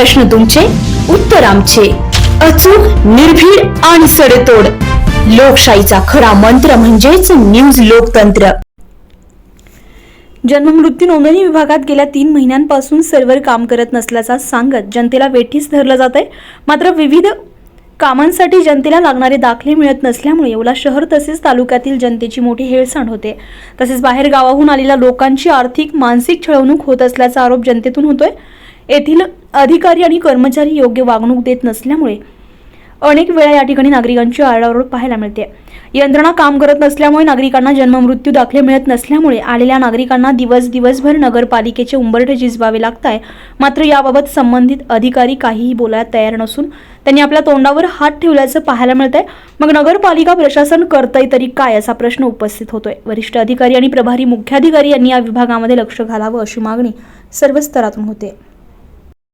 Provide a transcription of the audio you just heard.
प्रश्न तुमचे उत्तर आमचे. अचूक निर्भीड आणि सडेतोड. लोकशाहीचा खरा मंत्र म्हणजेच न्यूज लोकतंत्र. जन्ममृत्यू नोंदणी विभागात गेल्या तीन महिन्यांपासून सर्व्हर काम करत नसल्याचा सांगत जनतेला वेठीस धरलं जात आहे मात्र विविध कामांसाठी जनतेला लागणारे दाखले मिळत नसल्यामुळे येवला शहर तसेच तालुक्यातील जनतेची मोठी हेळसांड होते. तसेच बाहेर गावाहून आलेल्या लोकांची आर्थिक मानसिक छळवणूक होत असल्याचा आरोप जनतेतून होतोय. येथील अधिकारी आणि कर्मचारी योग्य वागणूक देत नसल्यामुळे अनेक वेळा या ठिकाणी नागरिकांची आरडाओरड पाहायला मिळते. यंत्रणा काम करत नसल्यामुळे नागरिकांना जन्ममृत्यू दाखले मिळत नसल्यामुळे आलेल्या नागरिकांना दिवस दिवसभर नगरपालिकेचे उंबरठे झिजवावे लागत आहे मात्र याबाबत संबंधित अधिकारी काहीही बोलायला तयार नसून त्यांनी आपल्या तोंडावर हात ठेवल्याचं पाहायला मिळत आहे मग नगरपालिका प्रशासन करतंय तरी काय असा प्रश्न उपस्थित होतोय? वरिष्ठ अधिकारी आणि प्रभारी मुख्याधिकारी यांनी या विभागामध्ये लक्ष घालावं अशी मागणी सर्व स्तरातून होते.